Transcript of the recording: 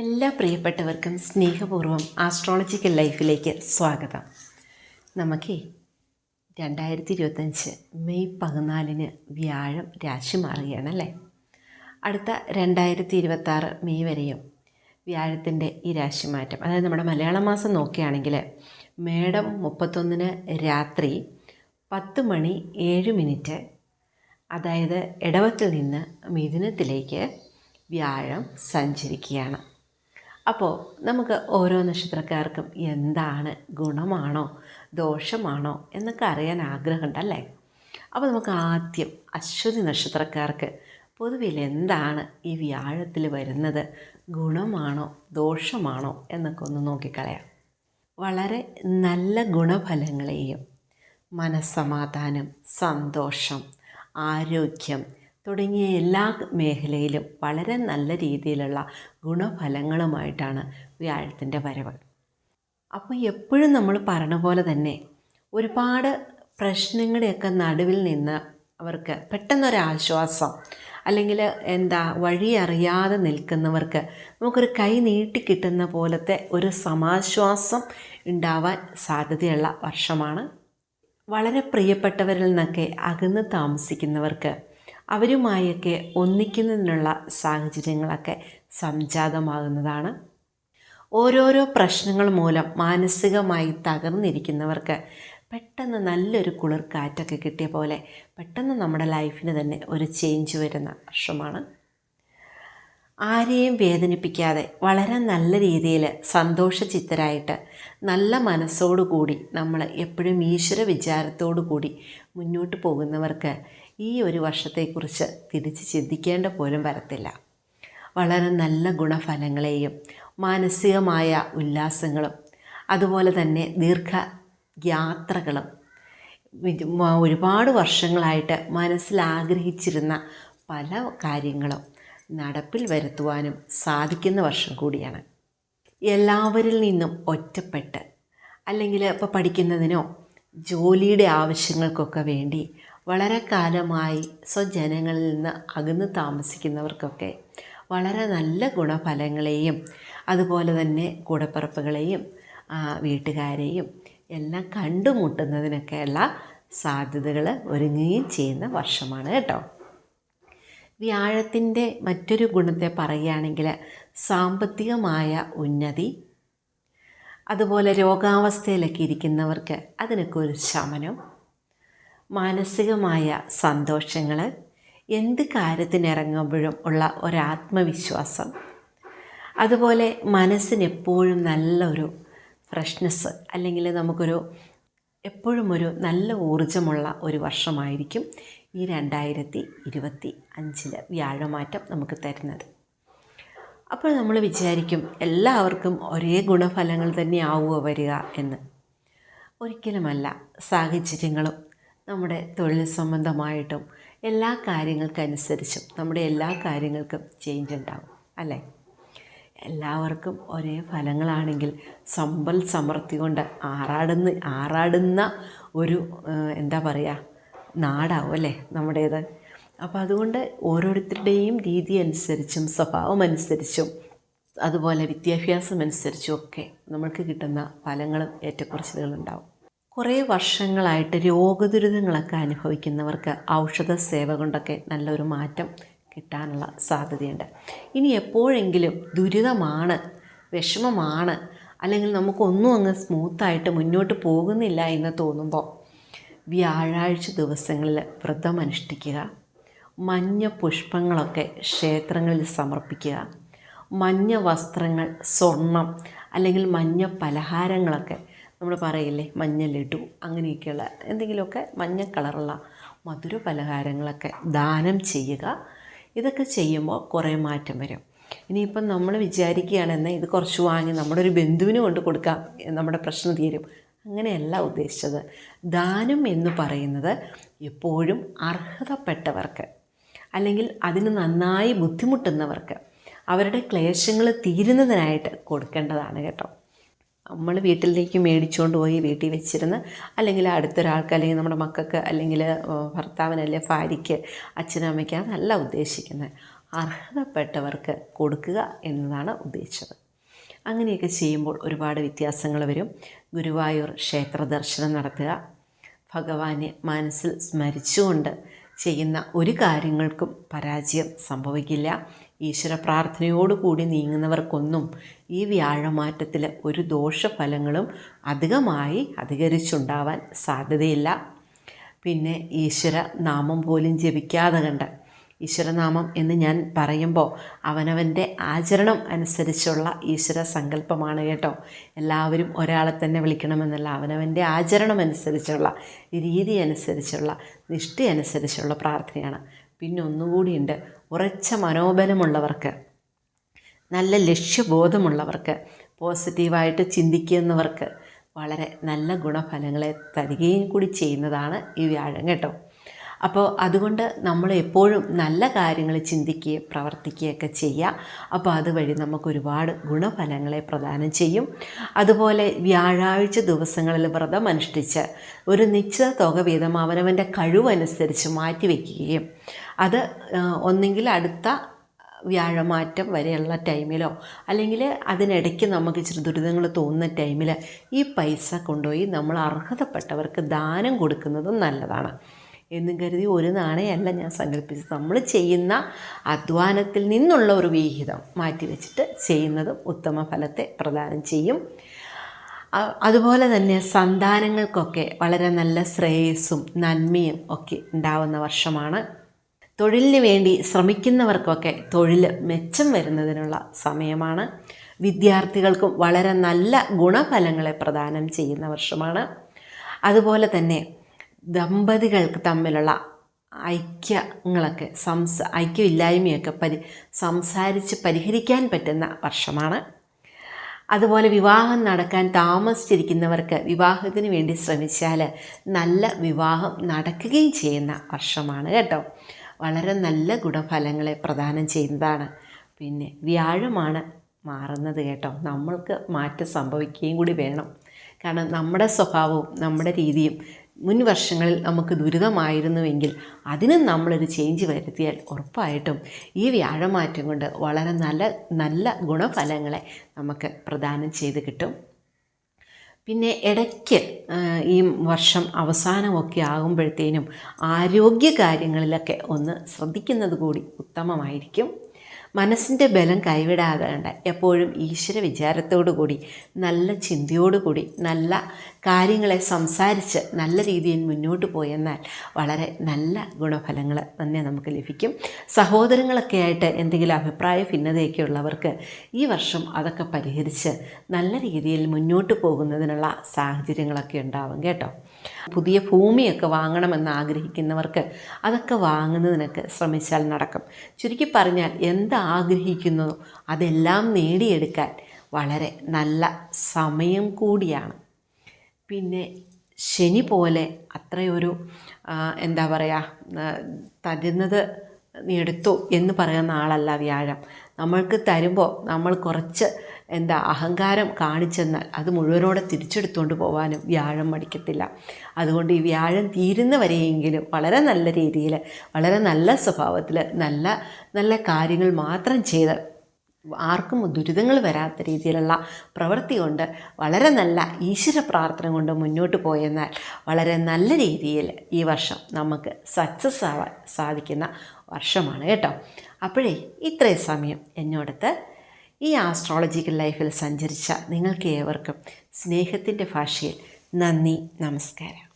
എല്ലാ പ്രിയപ്പെട്ടവർക്കും സ്നേഹപൂർവം ആസ്ട്രോളജിക്കൽ ലൈഫിലേക്ക് സ്വാഗതം. നമുക്കേ രണ്ടായിരത്തി ഇരുപത്തഞ്ച് മെയ് പതിനാലിന് വ്യാഴം രാശി മാറുകയാണല്ലേ അടുത്ത രണ്ടായിരത്തി ഇരുപത്താറ് മെയ് വരെയും വ്യാഴത്തിന്റെ ഈ രാശി മാറ്റം. അതായത് നമ്മുടെ മലയാള മാസം നോക്കുകയാണെങ്കിൽ മേടം മുപ്പത്തൊന്നിന് രാത്രി പത്ത് മണി ഏഴ് മിനിറ്റ്. അതായത് ഇടവത്തിൽ നിന്ന് മിഥുനത്തിലേക്ക് വ്യാഴം സഞ്ചരിക്കുകയാണ്. അപ്പോൾ നമുക്ക് ഓരോ നക്ഷത്രക്കാർക്കും എന്താണ് ഗുണമാണോ ദോഷമാണോ എന്നൊക്കെ അറിയാൻ ആഗ്രഹമുണ്ടല്ലേ അപ്പോൾ നമുക്ക് ആദ്യം അശ്വതി നക്ഷത്രക്കാർക്ക് പൊതുവിൽ എന്താണ് ഈ വ്യാഴത്തിൽ വരുന്നത്? ഗുണമാണോ ദോഷമാണോ എന്നൊക്കെ ഒന്ന് നോക്കിക്കളയാം. വളരെ നല്ല ഗുണഫലങ്ങളെയും മനസ്സമാധാനം സന്തോഷം ആരോഗ്യം തുടങ്ങിയ എല്ലാ മേഖലയിലും വളരെ നല്ല രീതിയിലുള്ള ഗുണഫലങ്ങളുമായിട്ടാണ് വ്യാഴത്തിന്റെ വരവ്. അപ്പോൾ എപ്പോഴും നമ്മൾ പറഞ്ഞ പോലെ തന്നെ ഒരുപാട് പ്രശ്നങ്ങളുടെയൊക്കെ നടുവിൽ നിന്ന് അവർക്ക് പെട്ടെന്നൊരാശ്വാസം അല്ലെങ്കിൽ എന്താ വഴി അറിയാതെ നിൽക്കുന്നവർക്ക് നമുക്കൊരു കൈ നീട്ടിക്കിട്ടുന്ന പോലത്തെ ഒരു സമാശ്വാസം ഉണ്ടാവാൻ സാധ്യതയുള്ള വർഷമാണ്. വളരെ പ്രിയപ്പെട്ടവരിൽ നിന്നൊക്കെ അകന്ന് താമസിക്കുന്നവർക്ക് അവരുമായൊക്കെ ഒന്നിക്കുന്നതിനുള്ള സാഹചര്യങ്ങളൊക്കെ സംജാതമാകുന്നതാണ്. ഓരോരോ പ്രശ്നങ്ങൾ മൂലം മാനസികമായി തകർന്നിരിക്കുന്നവർക്ക് പെട്ടെന്ന് നല്ലൊരു കുളിർ കാറ്റൊക്കെ കിട്ടിയ പോലെ പെട്ടെന്ന് നമ്മുടെ ലൈഫിന് തന്നെ ഒരു ചേഞ്ച് വരുന്ന വർഷമാണ്. ആരെയും വേദനിപ്പിക്കാതെ വളരെ നല്ല രീതിയിൽ സന്തോഷചിത്തരായിട്ട് നല്ല മനസ്സോടുകൂടി നമ്മൾ എപ്പോഴും ഈശ്വര വിചാരത്തോടു കൂടി മുന്നോട്ട് പോകുന്നവർക്ക് ഈ ഒരു വർഷത്തെക്കുറിച്ച് തിരിച്ച് ചിന്തിക്കേണ്ട പോലും വരത്തില്ല. വളരെ നല്ല ഗുണഫലങ്ങളെയും മാനസികമായ ഉല്ലാസങ്ങളും അതുപോലെ തന്നെ ദീർഘ യാത്രകളും ഒരുപാട് വർഷങ്ങളായിട്ട് മനസ്സിൽ ആഗ്രഹിച്ചിരുന്ന പല കാര്യങ്ങളും നടപ്പിൽ വരുത്തുവാനും സാധിക്കുന്ന വർഷം കൂടിയാണ്. എല്ലാവരിൽ നിന്നും ഒറ്റപ്പെട്ട് അല്ലെങ്കിൽ ഇപ്പോൾ പഠിക്കുന്നതിനോ ജോലിയുടെ ആവശ്യങ്ങൾക്കൊക്കെ വേണ്ടി വളരെ കാലമായി സ്വജനങ്ങളിൽ നിന്ന് അകന്ന് താമസിക്കുന്നവർക്കൊക്കെ വളരെ നല്ല ഗുണഫലങ്ങളെയും അതുപോലെ തന്നെ കൂടപ്പിറപ്പുകളെയും വീട്ടുകാരെയും എല്ലാം കണ്ടുമുട്ടുന്നതിനൊക്കെയുള്ള സാധ്യതകൾ ഒരുങ്ങുകയും ചെയ്യുന്ന വർഷമാണ് കേട്ടോ. വ്യാഴത്തിന്റെ മറ്റൊരു ഗുണത്തെ പറയുകയാണെങ്കിൽ സാമ്പത്തികമായ ഉന്നതി അതുപോലെ രോഗാവസ്ഥയിലൊക്കെ ഇരിക്കുന്നവർക്ക് അതിനൊക്കെ ഒരു ശമനം മാനസികമായ സന്തോഷങ്ങൾ എന്ത് കാര്യത്തിനിറങ്ങുമ്പോഴും ഉള്ള ഒരാത്മവിശ്വാസം. അതുപോലെ മനസ്സിനെപ്പോഴും നല്ലൊരു ഫ്രഷ്നെസ് അല്ലെങ്കിൽ നമുക്കൊരു എപ്പോഴും ഒരു നല്ല ഊർജമുള്ള ഒരു വർഷമായിരിക്കും ഈ രണ്ടായിരത്തി ഇരുപത്തി അഞ്ചിൽ വ്യാഴമാറ്റം നമുക്ക് തരുന്നത്. അപ്പോൾ നമ്മൾ വിചാരിക്കും എല്ലാവർക്കും ഒരേ ഗുണഫലങ്ങൾ തന്നെ ആവുക വരിക എന്ന്. ഒരിക്കലുമല്ല സാഹചര്യങ്ങളും നമ്മുടെ തൊഴിൽ സംബന്ധമായിട്ടും എല്ലാ കാര്യങ്ങൾക്കനുസരിച്ചും നമ്മുടെ എല്ലാ കാര്യങ്ങൾക്കും ചേഞ്ച് ഉണ്ടാകും അല്ലേ? എല്ലാവർക്കും ഒരേ ഫലങ്ങളാണെങ്കിൽ സമ്പൽ സമൃദ്ധി കൊണ്ട് ആറാടുന്ന ആറാടുന്ന ഒരു എന്താ പറയുക നാടാവും അല്ലേ? നമ്മുടേത്. അപ്പോൾ അതുകൊണ്ട് ഓരോരുത്തരുടെയും രീതി അനുസരിച്ചും സ്വഭാവം അനുസരിച്ചും അതുപോലെ വിദ്യാഭ്യാസം അനുസരിച്ചും ഒക്കെ നമ്മൾക്ക് കിട്ടുന്ന ഫലങ്ങളും ഏറ്റക്കുറച്ചിലുകളുണ്ടാവും. കുറേ വർഷങ്ങളായിട്ട് രോഗദുരിതങ്ങളൊക്കെ അനുഭവിക്കുന്നവർക്ക് ഔഷധ സേവ കൊണ്ടൊക്കെ നല്ലൊരു മാറ്റം കിട്ടാനുള്ള സാധ്യതയുണ്ട്. ഇനി എപ്പോഴെങ്കിലും ദുരിതമാണ് വിഷമമാണ് അല്ലെങ്കിൽ നമുക്കൊന്നും അങ്ങ് സ്മൂത്തായിട്ട് മുന്നോട്ട് പോകുന്നില്ല എന്ന് തോന്നുമ്പോൾ വ്യാഴാഴ്ച ദിവസങ്ങളിൽ വ്രതം അനുഷ്ഠിക്കുക മഞ്ഞ പുഷ്പങ്ങളൊക്കെ ക്ഷേത്രങ്ങളിൽ സമർപ്പിക്കുക മഞ്ഞ വസ്ത്രങ്ങൾ സ്വർണം അല്ലെങ്കിൽ മഞ്ഞ പലഹാരങ്ങളൊക്കെ നമ്മൾ പറയില്ലേ മഞ്ഞ ലഡു അങ്ങനെയൊക്കെയുള്ള എന്തെങ്കിലുമൊക്കെ മഞ്ഞ കളറുള്ള മധുര പലഹാരങ്ങളൊക്കെ ദാനം ചെയ്യുക. ഇതൊക്കെ ചെയ്യുമ്പോൾ കുറേ മാറ്റം വരും. ഇനിയിപ്പം നമ്മൾ വിചാരിക്കുകയാണെന്ന് ഇത് കുറച്ച് വാങ്ങി നമ്മുടെ ഒരു ബന്ധുവിന് കൊണ്ട് കൊടുക്കാം നമ്മുടെ പ്രശ്നം തീരും. അങ്ങനെയല്ല ഉദ്ദേശിച്ചത്. ദാനം എന്ന് പറയുന്നത് എപ്പോഴും അർഹതപ്പെട്ടവർക്ക് അല്ലെങ്കിൽ അതിന് നന്നായി ബുദ്ധിമുട്ടുന്നവർക്ക് അവരുടെ ക്ലേശങ്ങൾ തീരുന്നതിനായിട്ട് കൊടുക്കേണ്ടതാണ് കേട്ടോ. നമ്മൾ വീട്ടിലേക്ക് മേടിച്ചുകൊണ്ട് പോയി വീട്ടിൽ വെച്ചിരുന്ന് അല്ലെങ്കിൽ അടുത്തൊരാൾക്ക് അല്ലെങ്കിൽ നമ്മുടെ മക്കൾക്ക് അല്ലെങ്കിൽ ഭർത്താവിന് അല്ലെങ്കിൽ ഭാര്യയ്ക്ക് അച്ഛനും അമ്മയ്ക്ക് അതല്ല ഉദ്ദേശിക്കുന്നത്. അർഹതപ്പെട്ടവർക്ക് കൊടുക്കുക എന്നതാണ് ഉദ്ദേശിച്ചത്. അങ്ങനെയൊക്കെ ചെയ്യുമ്പോൾ ഒരുപാട് വ്യത്യാസങ്ങൾ വരും. ഗുരുവായൂർ ക്ഷേത്ര ദർശനം നടത്തുക. ഭഗവാനെ മനസ്സിൽ സ്മരിച്ചുകൊണ്ട് ചെയ്യുന്ന ഒരു കാര്യങ്ങൾക്കും പരാജയം സംഭവിക്കില്ല. ഈശ്വര പ്രാർത്ഥനയോടുകൂടി നീങ്ങുന്നവർക്കൊന്നും ഈ വ്യാഴമാറ്റത്തിൽ ഒരു ദോഷഫലങ്ങളും അധികമായി അധികരിച്ചുണ്ടാവാൻ സാധ്യതയില്ല. പിന്നെ ഈശ്വര നാമം പോലും ജപിക്കാതെ കണ്ട് ഈശ്വരനാമം എന്ന് ഞാൻ പറയുമ്പോൾ അവനവന്റെ ആചരണം അനുസരിച്ചുള്ള ഈശ്വര സങ്കല്പമാണ് കേട്ടോ. എല്ലാവരും ഒരാളെ തന്നെ വിളിക്കണമെന്നല്ല. അവനവന്റെ ആചരണം അനുസരിച്ചുള്ള രീതി അനുസരിച്ചുള്ള നിഷ്ഠ അനുസരിച്ചുള്ള പ്രാർത്ഥനയാണ്. പിന്നെ ഒന്നുകൂടിയുണ്ട്. ഉറച്ച മനോബലമുള്ളവർക്ക് നല്ല ലക്ഷ്യബോധമുള്ളവർക്ക് പോസിറ്റീവായിട്ട് ചിന്തിക്കുന്നവർക്ക് വളരെ നല്ല ഗുണഫലങ്ങളെ തരികയും കൂടി ചെയ്യുന്നതാണ് ഈ വ്യാഴം കേട്ടോ. അപ്പോൾ അതുകൊണ്ട് നമ്മൾ എപ്പോഴും നല്ല കാര്യങ്ങൾ ചിന്തിക്കുകയും പ്രവർത്തിക്കുകയൊക്കെ ചെയ്യുക. അപ്പോൾ അതുവഴി നമുക്ക് ഒരുപാട് ഗുണഫലങ്ങളെ പ്രദാനം ചെയ്യും. അതുപോലെ വ്യാഴാഴ്ച ദിവസങ്ങളിൽ വ്രതം അനുഷ്ഠിച്ച് ഒരു നിശ്ചിത തുക വീതം അവനവന്റെ കഴിവനുസരിച്ച് മാറ്റിവെക്കുകയും അത് ഒന്നെങ്കിൽ അടുത്ത വ്യാഴമാറ്റം വരെയുള്ള ടൈമിലോ അല്ലെങ്കിൽ അതിനിടയ്ക്ക് നമുക്ക് ഇച്ചിരി ദുരിതങ്ങൾ തോന്നുന്ന ടൈമിൽ ഈ പൈസ കൊണ്ടുപോയി നമ്മൾ അർഹതപ്പെട്ടവർക്ക് ദാനം കൊടുക്കുന്നതും നല്ലതാണ്. എന്നും കരുതി ഒരു നാണയമല്ല ഞാൻ സങ്കല്പിച്ചത്. നമ്മൾ ചെയ്യുന്ന അധ്വാനത്തിൽ നിന്നുള്ള ഒരു വിഹിതം മാറ്റിവെച്ചിട്ട് ചെയ്യുന്നതും ഉത്തമ ഫലത്തെ പ്രദാനം ചെയ്യും. അതുപോലെ തന്നെ സന്താനങ്ങൾക്കൊക്കെ വളരെ നല്ല ശ്രേയസ്സും നന്മയും ഒക്കെ ഉണ്ടാവുന്ന വർഷമാണ് തൊഴിലിന് വേണ്ടി ശ്രമിക്കുന്നവർക്കൊക്കെ തൊഴിൽ മെച്ചം വരുന്നതിനുള്ള സമയമാണ്. വിദ്യാർത്ഥികൾക്കും വളരെ നല്ല ഗുണഫലങ്ങളെ പ്രദാനം ചെയ്യുന്ന വർഷമാണ്. അതുപോലെ തന്നെ ദമ്പതികൾക്ക് തമ്മിലുള്ള ഐക്യങ്ങളൊക്കെ സംസ ഐക്യമില്ലായ്മയൊക്കെ പരി സംസാരിച്ച് പരിഹരിക്കാൻ പറ്റുന്ന വർഷമാണ്. അതുപോലെ വിവാഹം നടക്കാൻ താമസിച്ചിരിക്കുന്നവർക്ക് വിവാഹത്തിന് വേണ്ടി ശ്രമിച്ചാൽ നല്ല വിവാഹം നടക്കുകയും ചെയ്യുന്ന വർഷമാണ് കേട്ടോ. വളരെ നല്ല ഗുണഫലങ്ങളെ പ്രദാനം ചെയ്യുന്നതാണ്. പിന്നെ വ്യാഴമാണ് മാറുന്നത് കേട്ടോ. നമ്മൾക്ക് മാറ്റം സംഭവിക്കുകയും കൂടി വേണം. കാരണം നമ്മുടെ സ്വഭാവവും നമ്മുടെ രീതിയും മുൻ വർഷങ്ങളിൽ നമുക്ക് ദുരിതമായിരുന്നുവെങ്കിൽ അതിനും നമ്മളൊരു ചേഞ്ച് വരുത്തിയാൽ ഉറപ്പായിട്ടും ഈ വ്യാഴമാറ്റം കൊണ്ട് വളരെ നല്ല നല്ല ഗുണഫലങ്ങളെ നമുക്ക് പ്രദാനം ചെയ്ത് കിട്ടും. പിന്നെ ഇടയ്ക്ക് ഈ വർഷം അവസാനമൊക്കെ ആകുമ്പോഴത്തേനും ആരോഗ്യ കാര്യങ്ങളിലൊക്കെ ഒന്ന് ശ്രദ്ധിക്കുന്നത് കൂടി ഉത്തമമായിരിക്കും. മനസ്സിന്റെ ബലം കൈവിടാതെ എപ്പോഴും ഈശ്വര വിചാരത്തോടു കൂടി നല്ല ചിന്തയോടുകൂടി നല്ല കാര്യങ്ങളെ സംസാരിച്ച് നല്ല രീതിയിൽ മുന്നോട്ട് പോയെന്നാൽ വളരെ നല്ല ഗുണഫലങ്ങൾ തന്നെ നമുക്ക് ലഭിക്കും. സഹോദരങ്ങളൊക്കെ ആയിട്ട് എന്തെങ്കിലും അഭിപ്രായ ഭിന്നതയൊക്കെ ഉള്ളവർക്ക് ഈ വർഷം അതൊക്കെ പരിഹരിച്ച് നല്ല രീതിയിൽ മുന്നോട്ട് പോകുന്നതിനുള്ള സാഹചര്യങ്ങളൊക്കെ ഉണ്ടാവും കേട്ടോ. പുതിയ ഭൂമിയൊക്കെ വാങ്ങണമെന്ന് ആഗ്രഹിക്കുന്നവർക്ക് അതൊക്കെ വാങ്ങുന്നതിനൊക്കെ ശ്രമിച്ചാൽ നടക്കും. ചുരുക്കി പറഞ്ഞാൽ എന്താഗ്രഹിക്കുന്നോ അതെല്ലാം നേടിയെടുക്കാൻ വളരെ നല്ല സമയം കൂടിയാണ്. പിന്നെ ശനി പോലെ അത്രയൊരു എന്താ പറയുക തരുന്നത് നീ എടുത്തു എന്ന് പറയുന്ന ആളല്ല വ്യാഴം. നമ്മൾക്ക് തരുമ്പോൾ നമ്മൾ കുറച്ച് എന്താ അഹങ്കാരം കാണിച്ചെന്നാൽ അത് മുഴുവനോടെ തിരിച്ചെടുത്തുകൊണ്ട് പോകാനും വ്യാഴം മടിക്കത്തില്ല. അതുകൊണ്ട് ഈ വ്യാഴം തീരുന്നവരെയെങ്കിലും വളരെ നല്ല രീതിയിൽ വളരെ നല്ല സ്വഭാവത്തിൽ നല്ല നല്ല കാര്യങ്ങൾ മാത്രം ചെയ്ത് ആർക്കും ദുരിതങ്ങൾ വരാത്ത രീതിയിലുള്ള പ്രവൃത്തി കൊണ്ട് വളരെ നല്ല ഈശ്വര പ്രാർത്ഥന കൊണ്ട് മുന്നോട്ട് പോയെന്നാൽ വളരെ നല്ല രീതിയിൽ ഈ വർഷം നമുക്ക് സക്സസ് ആവാൻ സാധിക്കുന്ന വർഷമാണ് കേട്ടോ. അപ്പോഴേ ഇത്രയും സമയം എന്നോടത്ത് ഈ ആസ്ട്രോളജിക്കൽ ലൈഫിൽ സഞ്ചരിച്ച നിങ്ങൾക്ക് ഏവർക്കും സ്നേഹത്തിന്റെ ഭാഷയിൽ നന്ദി നമസ്കാരം.